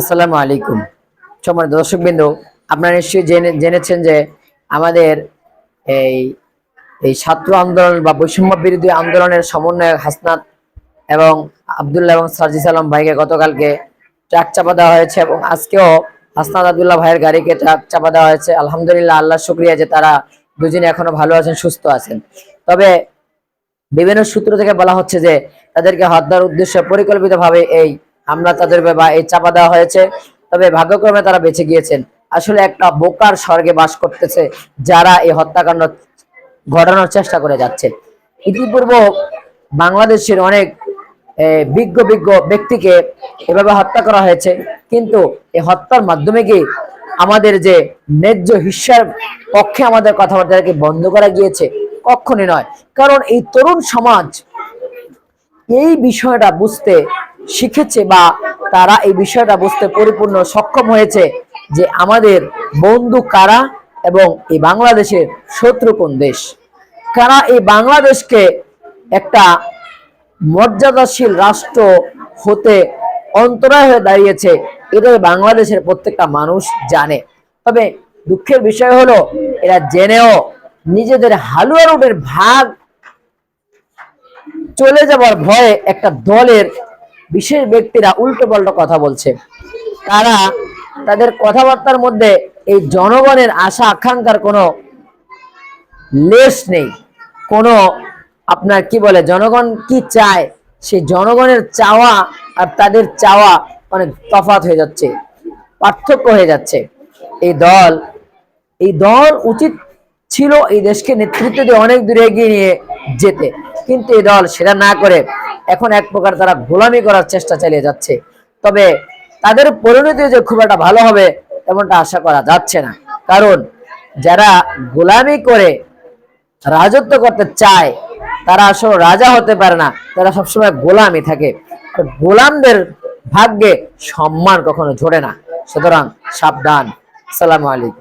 আসসালামু আলাইকুম। সম্মানিত দর্শকবৃন্দ, আপনারা নিশ্চয়ই জেনে জেনেছেন যে আমাদের এই এই ছাত্র আন্দোলন বা বৈষম্য বিরোধী আন্দোলনের সমন্বয়ক হাসনাত এবং আবদুল্লাহ এবং সার্জিস আলম ভাইকে গতকালকে ট্রাক চাপা দেওয়া হয়েছে এবং আজকেও হাসনাত আবদুল্লাহ ভাইয়ের গাড়িকে ট্রাক চাপা দেওয়া হয়েছে। আলহামদুলিল্লাহ আল্লাহ শুক্রিয়া যে তারা দুজনে এখনও ভালো আছেন, সুস্থ আছেন। তবে বিভিন্ন সূত্র থেকে বলা হচ্ছে যে তাদেরকে হত্যার উদ্দেশ্যে পরিকল্পিতভাবে এই হামলা তাদের এই চাপা দেওয়া হয়েছে। তবে ভাগ্যক্রমে তারা বেঁচে গিয়েছেন। আসলে একটা বোকার স্বর্গে বাস করতেছে, যারা এই হত্যাকাণ্ড ঘটানোর চেষ্টা করে যাচ্ছে। ইতিপূর্ব বাংলাদেশের অনেক বিজ্ঞ বিজ্ঞ ব্যক্তিকে এভাবে হত্যা করা হয়েছে। কিন্তু এই হত্যার মাধ্যমে কি আমাদের যে ন্যায্য হিস্যার পক্ষে আমাদের কথাবার্তাকে বন্ধ করা গিয়েছে? কখনই নয়। কারণ এই তরুণ সমাজ এই বিষয়টা বুঝতে শিখেছে বা তারা এই বিষয়টা বুঝতে পরিপূর্ণ সক্ষম হয়েছে যে আমাদের বন্ধু কারা এবং এই বাংলাদেশের শত্রু কোন দেশ? কারা এই বাংলাদেশকে একটা মর্যাদাশীল রাষ্ট্র হতে অন্তরায় হয়ে দাঁড়িয়েছে, এটাই বাংলাদেশের প্রত্যেকটা মানুষ জানে। তবে দুঃখের বিষয় হলো, এরা জেনেও নিজেদের হালুয়া রুটের ভাগ চলে যাবার ভয়ে একটা দলের বিশেষ ব্যক্তিরা উল্টো পাল্টা কথা বলছে। তারা তাদের কথাবার্তার মধ্যে এই জনগণের আশা, আকাঙ্ক্ষার কোনো লেশ নেই। কোনো আপনার কি বলে, জনগণ কি চায় সেই জনগণের চাওয়া আর তাদের চাওয়া অনেক তফাত হয়ে যাচ্ছে, পার্থক্য হয়ে যাচ্ছে। এই দল এই দল উচিত ছিল এই দেশকে নেতৃত্ব দিয়ে অনেক দূরে এগিয়ে নিয়ে যেতে। কিন্তু এই দল সেটা না করে এখন এক প্রকার তারা গোলামি করার চেষ্টা চালিয়ে যাচ্ছে। তবে তাদের পরিণতি যে খুব একটা ভালো হবে তেমনটা আশা করা যাচ্ছে না। কারণ যারা গোলামি করে রাজত্ব করতে চায়, তারা আসলে রাজা হতে পারে না। তারা সবসময় গোলামি থাকে। গোলামদের ভাগ্যে সম্মান কখনো ঝরে না। সুতরাং সাবধান। সালাম আলাইকুম।